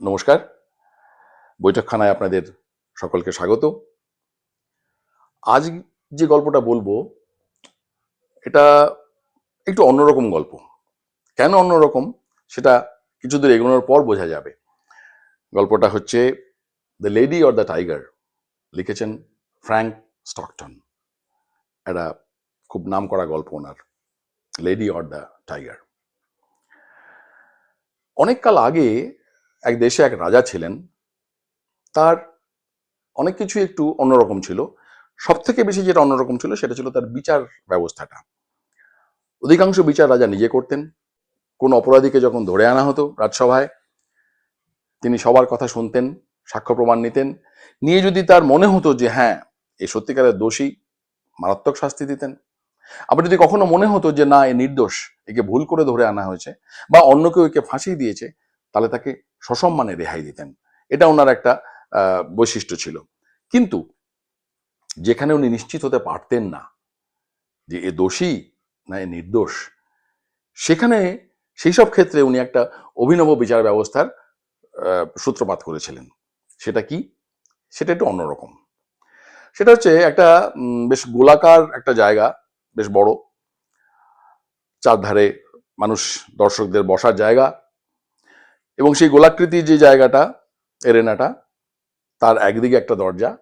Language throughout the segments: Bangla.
নমস্কার। বৈঠকখানায় আপনাদের সকলকে স্বাগত। আজ যে গল্পটা বলব, এটা একটু অন্যরকম গল্প। কেন অন্যরকম? সেটা কিছু দূর এগোনোর পর বোঝা যাবে। গল্পটা হচ্ছে the lady or the tiger লিখেছেন ফ্র্যাঙ্ক স্টকটন। একটা খুব নাম করা গল্প ওনার, লেডি অর দ্য টাইগার অনেক কাল আগে এক দেশে এক রাজা ছিলেন। তার অনেক কিছু একটু অন্যরকম ছিল। সব থেকে বেশি যেটা অন্যরকম ছিল সেটা ছিল তার বিচার ব্যবস্থাটা। অধিকাংশ বিচার রাজা নিজে করতেন। কোন অপরাধীকে যখন ধরে আনা হতো রাজসভায়, তিনি সবার কথা শুনতেন, সাক্ষ্য প্রমাণ নিতেন। নিয়ে যদি তার মনে হতো যে হ্যাঁ এ সত্যিকারের দোষী, মারাত্মক শাস্তি দিতেন। আবার যদি কখনো মনে হতো যে, না, এ নির্দোষ, একে ভুল করে ধরে আনা হয়েছে বা অন্য কেউ একে ফাঁসি দিয়েছে, তাহলে তাকে সসম্মানে রেহাই দিতেন। এটা ওনার একটা বৈশিষ্ট্য ছিল। কিন্তু যেখানে উনি নিশ্চিত হতে পারতেন না যে এ দোষী না এ নির্দোষ, সেখানে সেই সব ক্ষেত্রে উনি একটা অভিনব বিচার ব্যবস্থার সূত্রপাত করেছিলেন। সেটা কি? সেটা একটু অন্যরকম। সেটা হচ্ছে একটা বেশ গোলাকার একটা জায়গা, বেশ বড়। চারধারে মানুষ, দর্শকদের বসার জায়গা এবং সেই গোলাকৃতি যে জায়গাটা, এরেনাটা, তার একদিকে একটা দরজা,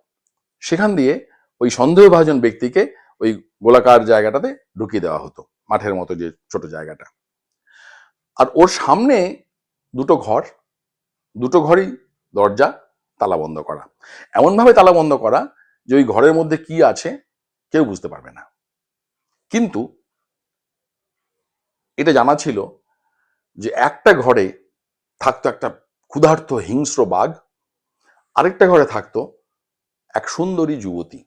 সেখান দিয়ে ওই সন্দেহভাজন ব্যক্তিকে ওই গোলাকার জায়গাটাতে ঢুকিয়ে দেওয়া হতো, মাঠের মতো যে ছোট জায়গাটা। আর ওর সামনে দুটো ঘর, দুটো ঘরই দরজা, তালা বন্ধ করা। এমনভাবে তালা বন্ধ করা যে ওই ঘরের মধ্যে কি আছে, কেউ বুঝতে পারবে না। কিন্তু এটা জানা ছিল যে একটা ঘরে থাকতো একটা ক্ষুধার্ত হিংস্র বাঘ, আরেকটা ঘরে থাকতো এক সুন্দরী যুবতী।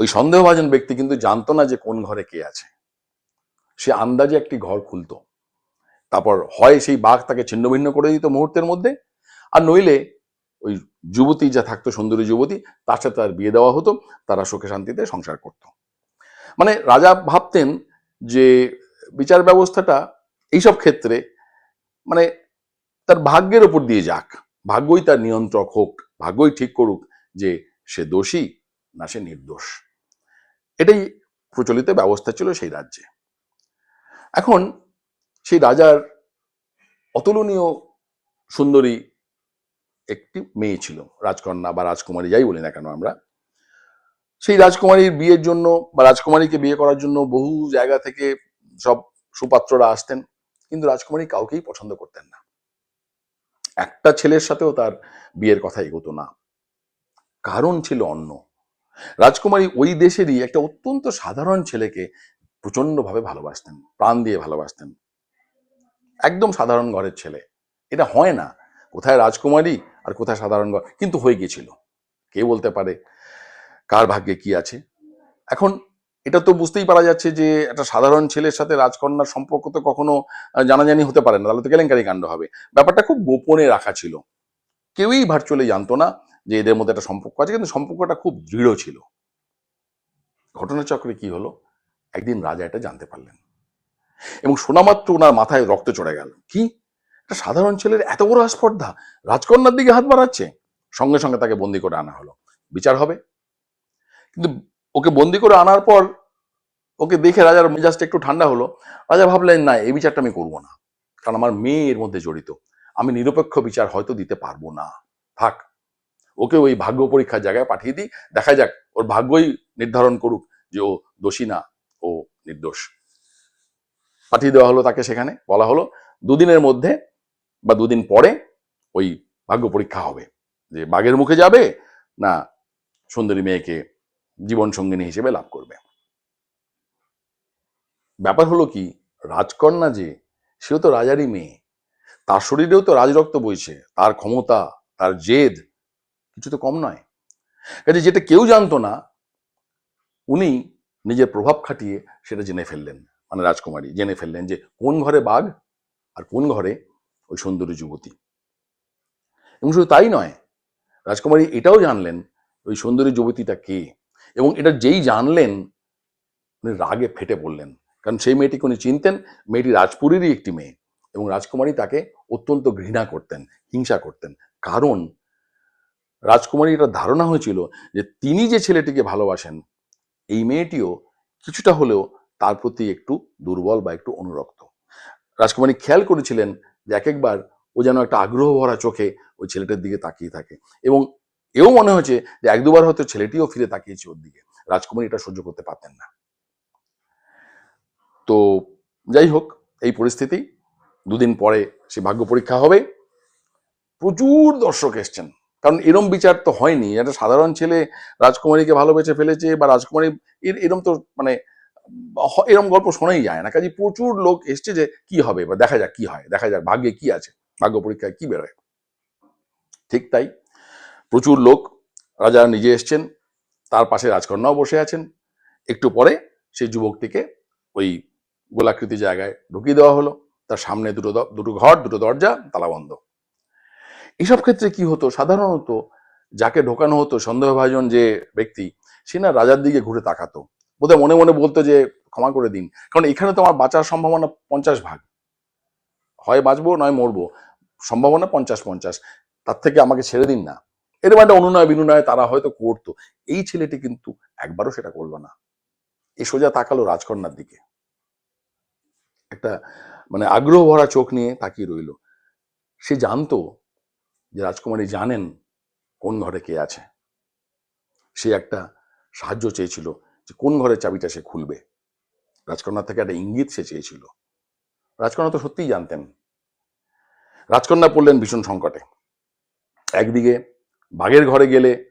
ওই সন্দেহভাজন ব্যক্তি কিন্তু জানতো না যে কোন ঘরে কে আছে। সে আন্দাজে একটি ঘর খুলতো। তারপর হয় সেই বাঘ তাকে ছিন্নভিন্ন করে দিত মুহূর্তের মধ্যে, আর নইলে ওই যুবতী যা থাকতো, সুন্দরী যুবতী, তার সাথে তার বিয়ে দেওয়া হতো, তারা সুখে শান্তিতে সংসার করত। মানে রাজা ভাবতেন যে বিচার ব্যবস্থাটা এইসব ক্ষেত্রে মানে তার ভাগ্যের ওপর দিয়ে যাক। ভাগ্যই তার নিয়ন্ত্রক হোক, ভাগ্যই ঠিক করুক যে সে দোষী না সে নির্দোষ। এটাই প্রচলিত ব্যবস্থা ছিল সেই রাজ্যে। এখন সেই রাজার অতুলনীয় সুন্দরী একটি মেয়ে ছিল, রাজকন্যা বা রাজকুমারী যাই বলি না কেন আমরা। সেই রাজকুমারীর বিয়ের জন্য বা রাজকুমারীকে বিয়ে করার জন্য বহু জায়গা থেকে সব সুপাত্ররা আসতেন। কিন্তু রাজকুমারী কাউকেই পছন্দ করতেন না। একটা ছেলের সাথেও তার বিয়ের কথা এগোতো না। কারণ ছিল অন্য। রাজকুমারী ওই দেশেরই একটা অত্যন্ত সাধারণ ছেলেকে প্রচন্ডভাবে ভালোবাসতেন, প্রাণ দিয়ে ভালোবাসতেন। একদম সাধারণ ঘরের ছেলে। এটা হয় না। কোথায় রাজকুমারী আর কোথায় সাধারণ ঘর? কিন্তু হয়ে গিয়েছিল। কে বলতে পারে? কার ভাগ্যে কি আছে? এখন এটা তো বুঝতেই পারা যাচ্ছে যে একটা সাধারণ ছেলের সাথে রাজকন্যার সম্পর্ক তো কখনো জানাজানি হতে পারে না। তাহলে তো কেলেঙ্কারি কাণ্ড হবে। ব্যাপারটা খুব গোপনে রাখা ছিল। কেউই ভার্চুয়ালি জানতো না যে এদের মধ্যে একটা সম্পর্ক আছে, কিন্তু সম্পর্কটা খুব দৃঢ় ছিল। ঘটনাচক্রে কি হলো? একদিন রাজা এটা জানতে পারলেন। এবং শোনামাত্র ওনার মাথায় রক্ত চড়ে গেল। কি? একটা সাধারণ ছেলের এত বড় আস্পর্ধা? রাজকন্যার দিকে হাত বাড়াচ্ছে? সঙ্গে সঙ্গে তাকে বন্দি করে আনা হলো। বিচার হবে। কিন্তু ওকে বন্দি করে আনার পর ওকে দেখে রাজার মেজাজটা একটু ঠান্ডা হলো। রাজা ভাবলেন, না, এই বিচারটা আমি করব না। কারণ আমার মেয়ে এর মধ্যে জড়িত। আমি নিরপেক্ষ বিচার হয়তো দিতে পারব না। থাক ওকে ওই ভাগ্য পরীক্ষার জায়গায় পাঠিয়ে দিই। দেখা যাক, ওর ভাগ্যই নির্ধারণ করুক যে ও দোষী না, ও নির্দোষ। পাঠিয়ে দেওয়া হলো তাকে সেখানে। বলা হলো, দুদিনের মধ্যে বা দুদিন পরে ওই ভাগ্য পরীক্ষা হবে। যে বাঘের মুখে যাবে না সুন্দরী মেয়েকে জীবন সঙ্গিনী হিসেবে লাভ করবে। ব্যাপার হলো কি, রাজকন্যা যে, সেও তো রাজারই মেয়ে। তার শরীরেও তো রাজরক্ত বইছে, তার ক্ষমতা, তার জেদ কিছু তো কম নয়। কাজে যেটা কেউ জানতো না, উনি নিজের প্রভাব খাটিয়ে সেটা জেনে ফেললেন মানে রাজকুমারী, জেনে ফেললেন যে কোন ঘরে বাঘ আর কোন ঘরে ওই সুন্দরী যুবতী। এবং শুধু তাই নয়, রাজকুমারী এটাও জানলেন, ওই সুন্দরী যুবতীটা কে? এবং এটা যেই জানলেন, উনি রাগে ফেটে পড়লেন। কারণ সেই মেয়েটিকে উনি চিনতেন, মেয়েটি রাজপুরীরই একটি মেয়ে এবং রাজকুমারী তাকে অত্যন্ত ঘৃণা করতেন, হিংসা করতেন। কারণ রাজকুমারী এটা ধারণা হয়েছিল যে তিনি যে ছেলেটিকে ভালোবাসেন, এই মেয়েটিও কিছুটা হলেও তার প্রতি একটু দুর্বল বা একটু অনুরক্ত। রাজকুমারী খেয়াল করেছিলেন যে এক একবার ও যেন একটা আগ্রহ ভরা চোখে ওই ছেলেটার দিকে তাকিয়ে থাকে এবং এও মনে হয়েছে যে এক দুবার হয়তো ছেলেটিও ফিরে তাকিয়েছে ওর দিকে। রাজকুমারী এটা সহ্য করতে পারতেন না। তো যাই হোক, এই পরিস্থিতি, দুদিন পরে সে ভাগ্য পরীক্ষা হবে। প্রচুর দর্শক এসছেন। কারণ এরম বিচার তো হয়নি। একটা সাধারণ ছেলে রাজকুমারীকে ভালোবেসে ফেলেছে বা রাজকুমারী এর- এরম তো মানে এরম গল্প শোনাই যায় না। কাজে প্রচুর লোক এসছে যে কি হবে বা দেখা যাক কি হয়, দেখা যাক ভাগ্যে কি আছে, ভাগ্য পরীক্ষায় কি বেরোয়। ঠিক তাই প্রচুর লোক রাজা নিজে এসছেন, তার পাশে রাজকন্যাও বসে আছেন। একটু পরে সেই যুবকটিকে ওই গোলাকৃতি জায়গায় ঢুকিয়ে দেওয়া হলো। তার সামনে দুটো দুটো ঘর, দুটো দরজা তালাবন্ধ এসব ক্ষেত্রে কি হতো? সাধারণত যাকে ঢোকানো হতো সন্দেহভাজন যে ব্যক্তি, সে না রাজার দিকে ঘুরে তাকাতো। বোধহয় মনে মনে বলতো যে, ক্ষমা করে দিন। কারণ এখানে তো আমার বাঁচার সম্ভাবনা পঞ্চাশ ভাগ। হয় বাঁচবো, নয় মরবো। সম্ভাবনা পঞ্চাশ পঞ্চাশ। তার থেকে আমাকে ছেড়ে দিন না। এরকম একটা অনুনয় বিনুনয় তারা হয়তো করতো। এই ছেলেটি কিন্তু একবারও সেটা করল না। এ সোজা তাকালো রাজকন্যার দিকে। একটা মানে আগ্রহ ভরা চোখ নিয়ে তাকিয়ে রইল। সে জানতো যে রাজকুমারী জানেন কোন ঘরে কে আছে। সে একটা সাহায্য চেয়েছিল যে কোন ঘরের চাবিটা সে খুলবে। রাজকন্যার থেকে একটা ইঙ্গিত সে চেয়েছিল। রাজকন্যা তো সত্যিই জানতেন। রাজকন্যা পড়লেন ভীষণ সংকটে। একদিকে বাঘের ঘরে গেলে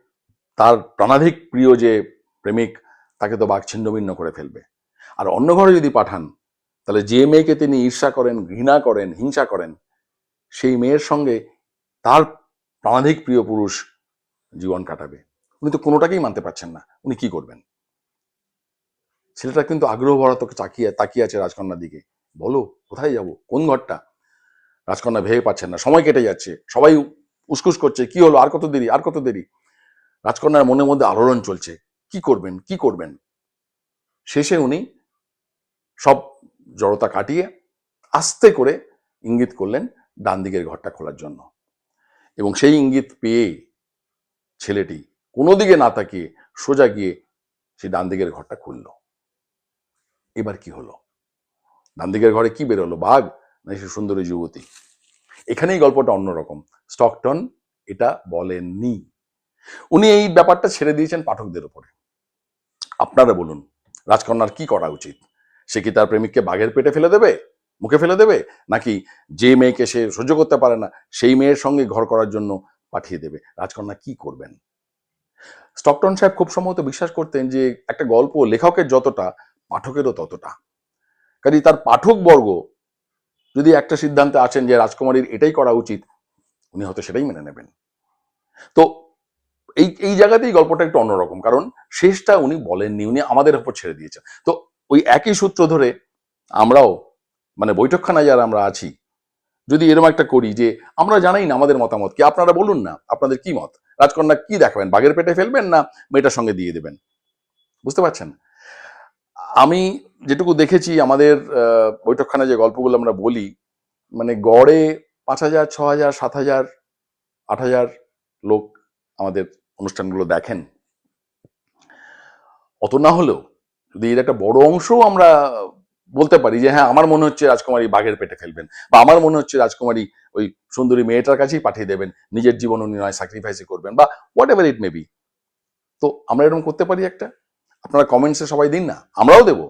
তার প্রাণাধিক প্রিয় যে প্রেমিক, তাকে তো বাঘ ছিন্নভিন্ন করে ফেলবে। আর অন্য ঘরে যদি পাঠান, তাহলে যে মেয়েকে তিনি ঈর্ষা করেন, ঘৃণা করেন, হিংসা করেন, সেই মেয়ের সঙ্গে তার প্রাণাধিক প্রিয় পুরুষ জীবন কাটাবে। উনি তো কোনোটাকেই মানতে পারছেন না। উনি কি করবেন? ছেলেটা কিন্তু আগ্রহ ভরা তোকে তাকিয়ে তাকিয়ে আছে রাজকন্যার দিকে। বলো, কোথায় যাব? কোন ঘরটা? রাজকন্যা ভেবে পাচ্ছেন না। সময় কেটে যাচ্ছে। সবাই উসকুস করছে, কি হলো? আর কত দেরি? আর কত দেরি? রাজকন্যার মনের মধ্যে আলোড়ন চলছে। কি করবেন? কি করবেন? শেষে উনি সব জড়তা কাটিয়ে আস্তে করে ইঙ্গিত করলেন ডান দিকের ঘরটা খোলার জন্য। এবং সেই ইঙ্গিত পেয়ে ছেলেটি কোনো দিকে না তাকিয়ে সোজা গিয়ে সে ডান দিকের ঘরটা খুলল। এবার কি হলো? ডান দিকের ঘরে কি বেরোলো? বাঘ না সে সুন্দরী যুবতী? এখানেই গল্পটা অন্যরকম। স্টকটন এটা বলেননি। উনি এই ব্যাপারটা ছেড়ে দিয়েছেন পাঠকদের উপরে। আপনারা বলুন, রাজকন্যার কি করা উচিত? সে কি তার প্রেমিককে বাঘের পেটে ফেলে দেবে? মুখে ফেলে দেবে? নাকি যে মেয়েকে সে সহ্য করতে পারে না, সেই মেয়ের সঙ্গে ঘর করার জন্য পাঠিয়ে দেবে? রাজকন্যা কি করবেন? স্টকটন সাহেব খুব সম্ভবত বিশ্বাস করতেন যে একটা গল্প লেখকের যতটা, পাঠকেরও ততটা। কাজে তার পাঠক বর্গ যদি একটা সিদ্ধান্তে আছেন যে রাজকুমারীর এটাই করা উচিত, উনি হয়তো সেটাই মেনে নেবেন। তো এই এই জায়গাতেই গল্পটা একটু অন্যরকম, কারণ শেষটা উনি বলেননি, উনি আমাদের উপর ছেড়ে দিয়েছেন। তো ওই একই সূত্র ধরে আমরাও মানে বৈঠকখানায় যারা আমরা আছি, যদি এরকম একটা করি যে আমরা জানাই না আমাদের মতামত, কি আপনারা বলুন না, আপনাদের কি মত? রাজকন্যা কি দেখাবেন, বাঘের পেটে ফেলবেন না মেয়েটার সঙ্গে দিয়ে দেবেন? বুঝতে পারছেন? আমি যেটুকু দেখেছি আমাদের আহ, বৈঠকখানায় যে গল্পগুলো আমরা বলি মানে গড়ে পাঁচ হাজার ছ হাজার সাত হাজার আট হাজার লোক আমাদের অনুষ্ঠানগুলো দেখেন। অত না হলেও যদি এর একটা বড় অংশও আমরা বলতে পারি যে হ্যাঁ আমার মনে হচ্ছে রাজকুমারী বাঘের পেটে ফেলবেন বা আমার মনে হচ্ছে রাজকুমারী ওই সুন্দরী মেয়েটার কাছেই পাঠিয়ে দেবেন নিজের জীবন উনি নয় স্যাক্রিফাইসই করবেন বা whatever it may be তো আমরা এরকম করতে পারি একটা? আপনারা কমেন্টসে সবাই দিন না আমরাও দেবো।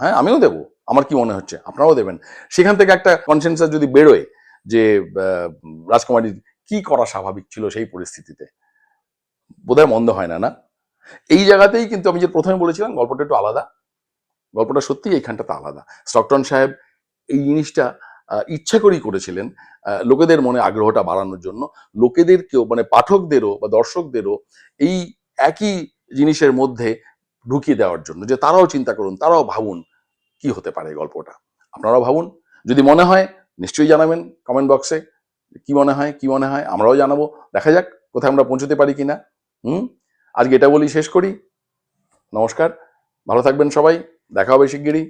হ্যাঁ আমিও দেবো। আমার কি মনে হচ্ছে? আপনারাও দেবেন। সেখান থেকে একটা কনসেন্সাস যদি বেরোয় যে আহ, রাজকুমারীর কি করা স্বাভাবিক ছিল সেই পরিস্থিতিতে? বোধহয় মন্দ হয় না না? এই জায়গাতেই কিন্তু আমি যে প্রথমে বলেছিলাম গল্পটা একটু আলাদা। গল্পটা সত্যি এইখানটাতে আলাদা। স্টকটন সাহেব এই জিনিসটা ইচ্ছা করেই করেছিলেন লোকেদের মনে আগ্রহটা বাড়ানোর জন্য। লোকেদেরকেও মানে পাঠকদেরও বা দর্শকদেরও এই একই জিনিসের মধ্যে ঢুকিয়ে দেওয়ার জন্য, যে তারাও চিন্তা করুন, তারাও ভাবুন কি হতে পারে গল্পটা। আপনারাও ভাবুন, যদি মনে হয়, নিশ্চয়ই জানাবেন কমেন্ট বক্সে কি মনে হয়, কি মনে হয়, আমরাও জানাব। দেখা যাক, কোথায় আমরা পৌঁছতে পারি কিনা। হুম? আজকে এটা বলি শেষ করি। নমস্কার, ভালো থাকবেন সবাই, দেখা হবে শিগগিরই।